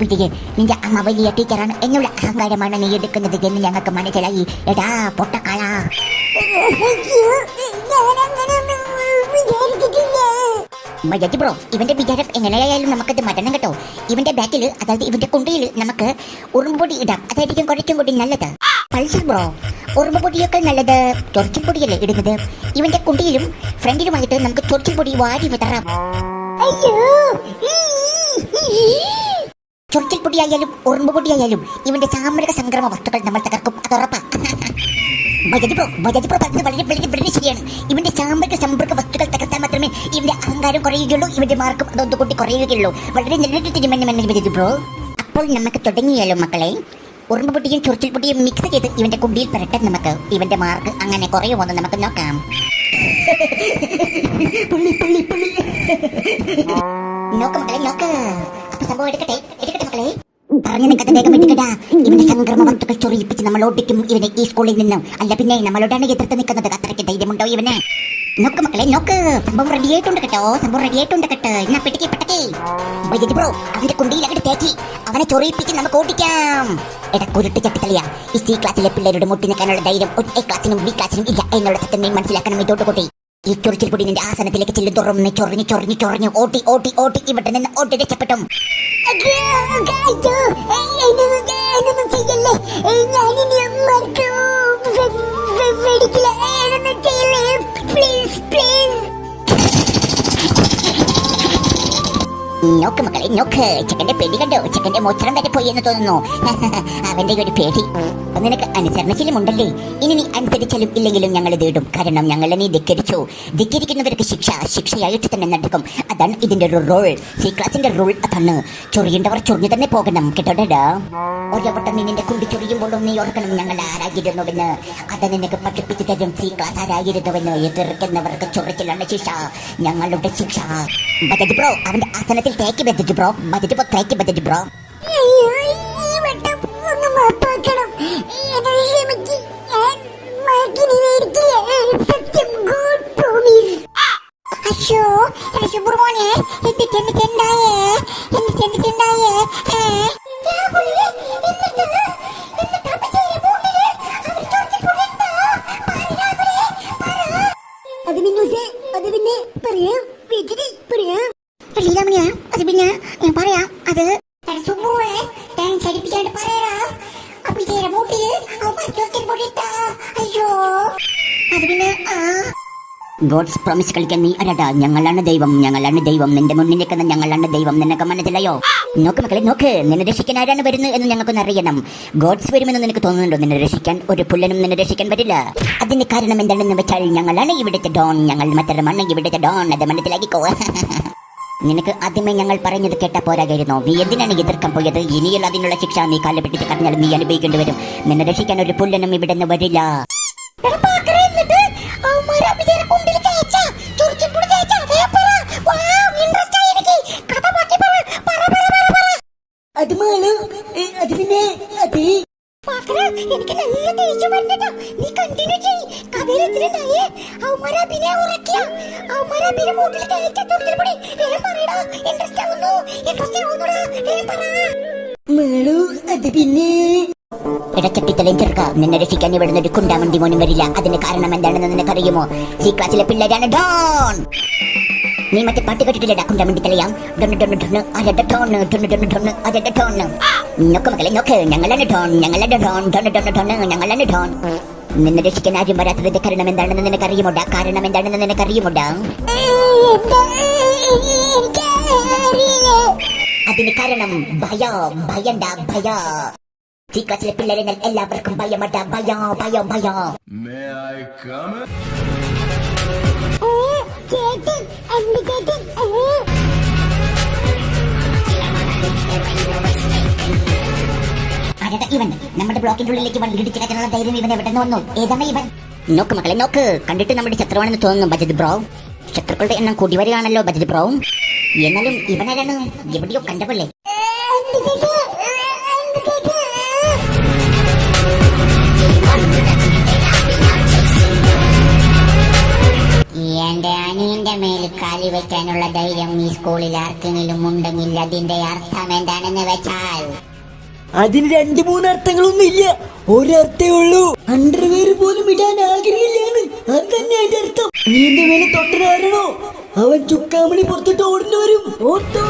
അപ്പോഴത്തേക്ക് നിന്റെ അമ്മ വലിയ ടീച്ചറാണ്. എന്നുള്ള അഹങ്കാരമാണ് നീ എടുക്കുന്നത് എന്ന് ഞങ്ങൾക്ക് മനസ്സിലായി. എടാ പൊട്ടക്കാള മജാജി ബ്രോ ഇവന്റെ വിചാരം എങ്ങനെയായാലും നമുക്കത് മരണം കേട്ടോ. ഇവന്റെ ബാക്കിൽ അതായത് ഇവന്റെ കുണ്ടിയിൽ നമുക്ക് ഉറുമ്പൊടി ഇടാം. അതായിരിക്കും കുറച്ചും കൂടി നല്ലത്. പൾസർ ബ്രോ ഉറുമ്പൊടിയൊക്കെ നല്ലത് ചൊറിച്ചും പൊടിയല്ലേ ഇടുന്നത്? ഇവന്റെ കുണ്ടിയിലും ഫ്രണ്ടിലുമായിട്ട് നമുക്ക് ചൊറിച്ചും പൊടി വാരി വിതറാം. അയ്യോ ചൊറിച്ചിൽ പൊടിയായാലും ഉറുമ്പ് പൊടിയായാലും ഇവന്റെ സാമരിക സംക്രമ വസ്തുക്കൾ നമ്മൾ തകർക്കും. ബജറ്റ് പ്രോ ബജറ്റ് പ്രോ പറഞ്ഞത് വളരെ വളരെ വളരെ ശരിയാണ്. ഇവന്റെ സാമ്പത്തിക സമ്പർക്ക വസ്തുക്കൾ തകർത്താൽ മാത്രമേ ഇവന്റെ അഹങ്കാരം കുറയുകയുള്ളൂ ഇവന്റെ മാർക്കും അതൊന്നും കൂട്ടി കുറയുകയുള്ളൂ. വളരെ നല്ലൊരു തീരുമാനമാണ് ബ്രോ അപ്പോൾ നമുക്ക് തുടങ്ങിയാലോ മക്കളെ? ഉറുമ്പ് പൊട്ടിയും ചൊറിച്ചിൽ പൊട്ടിയും മിക്സ് ചെയ്ത് ഇവന്റെ കുണ്ടിയിൽ പെരട്ടാൻ നമുക്ക് ഇവന്റെ മാർക്ക് അങ്ങനെ കുറയുമോ എന്ന് നമുക്ക് നോക്കാം. നോക്ക് മക്കളെ നോക്ക്. അപ്പൊ സംഭവം എടുക്കട്ടെ? എടുക്കട്ടെ മക്കളെ? പറഞ്ഞു നിൽക്കട്ടെ വേഗം എടുക്കടാ ഇവന്റെ സംക്രമ വസ്തുക്കൾ ചൊറിയിപ്പിച്ച് നമ്മൾ ഓടിക്കും ഇവനെ ഈ സ്കൂളിൽ നിന്ന്. അല്ല പിന്നെ നമ്മളോടാണ് എതിർത്ത് നിൽക്കുന്നത്. അത്രയ്ക്ക് ധൈര്യമുണ്ടോ ഇവന്? നോക്ക് മക്കളെ നോക്ക്. സംഭവം റെഡി ആയിട്ടുണ്ട് കേട്ടോ. സംഭവം റെഡി ആയിട്ടുണ്ട് കേട്ടോ. എന്നാ പെട്ടിക്ക് പെട്ടക്കെ. വൈദ്യുതി ബ്രോ അവന്റെ കുണ്ടിയിൽ അങ്ങോട്ട് തേക്കി. അവനെ ചൊറിയിപ്പിച്ച് നമുക്ക് ഓടിക്കാം എടാ കുരുട്ട് ചട്ടിക്കളിയാ ഈ സി ക്ലാസ്സിലെ പിള്ളേരുടെ മുട്ടി നിൽക്കാനുള്ള ധൈര്യം എ ക്ലാസ്സിനും ബി ക്ലാസ്സിനും ഇല്ല. എന്നുള്ള സത്യം നീ മനസ്സിലാക്കണം. ഇതോട്ട് കൂട്ടി. ഈ ചൊറിച്ചിൽ പൊടി നിന്റെ ആസനത്തിലേക്ക് ചെല്ലു തുറന്ന് ചൊറിഞ്ഞ് ചൊറിഞ്ഞ് ചൊറിഞ്ഞ് ഓട്ടി ഓട്ടി ഓട്ടി ഇവിടെ നിന്ന് ഓട്ടി രക്ഷപ്പെട്ടും നോക്ക് മക്കളെ നോക്ക്. ചെക്കന്റെ പേടി കണ്ടോ? ചെക്കന്റെ മോച്ചറം വരെ പോയി എന്ന് തോന്നുന്നു. അവന്റെ ഒരു പേടി. നിനക്ക് അനുസരണശീലമുണ്ടല്ലേ ഇനി നീ അനുസരിച്ചാലും ഇല്ലെങ്കിലും ഞങ്ങൾ തേടും കാരണം ഞങ്ങളെ നീ ധിക്കരിച്ചു. ധിക്കരിക്കുന്നവർക്ക് ശിക്ഷ ശിക്ഷയായിട്ട് തന്നെ നടക്കും. അതാണ് ഇതിന്റെ ഒരു റോൾ സി ക്ലാസിന്റെ റോൾ അതാണ്. ചൊറിയേണ്ടവർ ചൊറിഞ്ഞു തന്നെ പോകണം. കേട്ടോടാ ഒരവട്ടം നീ നിന്റെ കുണ്ടി ചൊറിയുമ്പോഴും നീ ഓർക്കണം ഞങ്ങൾ ആരായിരുന്നുവെന്ന്. അത് നിനക്ക് പഠിപ്പിച്ചു തരും. സി ക്ലാസ് ആരായിരുന്നുവെന്ന്. എതിർക്കുന്നവർക്ക് ചൊറിച്ചിലാണ് ശിക്ഷ. ഞങ്ങളുടെ ശിക്ഷ. ബ്രോ അവന്റെ ആസനത്തിൽ തേക്ക് ബജറ്റ് ബ്രോ ബജറ്റ് ബ്രോ തേക്ക് ബജറ്റ് ബ്രോ അയ്യോ ശുഭ്രമോനെ എന്നിട്ട് എന്നിട്ട് ഉണ്ടായേ എന്നിട്ട് എന്നിട്ട് ഉണ്ടായേ അത് പിന്നെ അത് പിന്നെ പറയാം. വീട്ടിൽ പറയാം ലീലാമണിയാ അത് പിന്നെ ഞാൻ പറയാം അത് സുബുവേ ഞാൻ ചടിപ്പിക്കാണ്ട് പറയടാ. അവൻ പൊടിയിട്ടാ അയ്യോ. അത് പിന്നെ ആ. ഗോഡ്സ് പ്രോമിസ് കളിക്കാൻ നീ അരടാ. ഞങ്ങളാണ് ദൈവം. ഞങ്ങളാണ് ദൈവം. നിന്റെ മുന്നിൽ നിൽക്കുന്ന ഞങ്ങളാണ് ദൈവം. നിനക്ക് മനസ്സിലായോ? നോക്ക് മക്കളെ നോക്ക്. നിന്നെ രക്ഷിക്കാൻ ആരാണ് വരുന്നത് എന്ന് ഞങ്ങൾക്കൊന്ന് അറിയണം. ഗോഡ്സ് വരുമെന്ന് നിനക്ക് തോന്നുന്നുണ്ടോ? നിന്നെ രക്ഷിക്കാൻ ഒരു പുല്ലനും നിന്നെ രക്ഷിക്കാൻ പറ്റില്ല അതിന്റെ കാരണം എന്താണെന്ന് വെച്ചാൽ ഞങ്ങളാണ് ഇവിടുത്തെ ഡോൺ ഞങ്ങൾ മറ്റൊരുമാണ് ഇവിടുത്തെ ഡോൺ അത് മനസ്സിലാക്കിക്കോ. നിനക്ക് ആദ്യമേ ഞങ്ങൾ പറഞ്ഞത് കേട്ട പോരാകായിരുന്നു നീ എന്തിനാണ് എതിർക്കാൻ പോയത്? ഇനിയുള്ള അതിനുള്ള ശിക്ഷ നീ കാലപ്പെട്ടിട്ട് കടഞ്ഞാൽ നീ അനുഭവിക്കേണ്ടി വരും. നിന്നെ രക്ഷിക്കാൻ ഒരു പുല്ലനും ഇവിടെ നിന്ന് വരില്ല അവന്മാരെ അഭിനയം ഉറക്കിയ? അവന്മാരെ അഭിനയം മൂട്ടിൽ തേച്ച തുറച്ചിൽപ്പൊടി വേഗം പറയടാ ഇൻട്രസ്റ്റ് ആവുന്നു ഇൻട്രസ്റ്റ് ആവുന്നുടാ വേഗം പറ. മാളു അത് പിന്നെ? ഇടച്ചട്ടിത്തലയും ചെറുക്ക നിന്നെ രക്ഷിക്കാൻ ഇവിടുന്ന് ഒരു കുണ്ടാമണ്ടി മോനും വരില്ല. അതിന് കാരണം എന്താണെന്ന് നിനക്കറിയുമോ? സി ക്ലാസ്സിലെ പിള്ളേരാണ് ഡോൺ. നീ മറ്റേ പാട്ട് കേട്ടിട്ടില്ലടാ കുണ്ടാമണ്ടി തലയാം? ഡൊണ്ണ് ഡൊണ്ണ് ഡൊണ്ണ് അരട ടോണ് ഡൊണ്ണ് ഡൊണ്ണ് ഡൊണ്ണ് അരട ടോണ് നോക്ക് മക്കളെ നോക്ക്. ഞങ്ങളാണ് ഡോൺ ഞങ്ങളുടെ ഡോൺ ഡൊണ്ണ് ഡൊണ്ണ് ഡൊണ്ണ് ഞങ്ങളാണ് ഡോൺ. നിന്നെ രക്ഷിക്കാൻ ആരും വരാത്തതിന്റെ കാരണം എന്താണെന്ന് നിനക്കറിയുമോടാ? കാരണം എന്താണെന്ന് നിനക്കറിയുമോടാ? അതിന് കാരണം ഭയ ഭയണ്ട ഭയ. ക്ലാസ്സിലെ പിള്ളേരെ ഞാൻ എല്ലാവർക്കും ഭയമട്ട ഭയ ഭയോ ഭയ. In? ചേട്ടൻ ചേട്ടൻ ആരടാ ഇവൻ നമ്മുടെ ബ്ലോക്കിന്റെ ഉള്ളിലേക്ക് ഇവൻ ഇടിച്ചു കയറ്റാനുള്ള ധൈര്യം ഇവൻ എവിടെ നിന്ന് വന്നു? ഏതാണ് ഇവൻ? നോക്ക് മക്കളെ നോക്ക്. കണ്ടിട്ട് നമ്മുടെ ശത്രുവാണെന്ന് തോന്നുന്നു ബജത് ബ്രോ. ശത്രുക്കളുടെ എണ്ണം കൂടി വരികയാണല്ലോ ബജത് ബ്രോ. എന്നാലും ഇവനാരാണ്? എവിടെയോ കണ്ടപോലെ എന്റെ അനിയന്റെ മേൽ കാലി വെക്കാനുള്ള ധൈര്യം ഈ സ്കൂളിൽ ആർക്കെങ്കിലും ഉണ്ടെങ്കിൽ അതിന്റെ അർത്ഥം എന്താണെന്ന് വെച്ചാൽ അതിന് രണ്ട് മൂന്ന് അർത്ഥങ്ങളൊന്നും ഇല്ല. ഒരർത്ഥേ ഉള്ളൂ. അണ്ടർവെയർ പോലും ഇടാൻ ആഗ്രഹമില്ലാണ് അത് തന്നെ അതിന്റെ അർത്ഥം. നീന്റെ മേലെ തൊട്ടരാരണോ അവൻ ചുക്കാമണി പുറത്തിട്ട് ഓടുന്നവരും ഓട്ടോ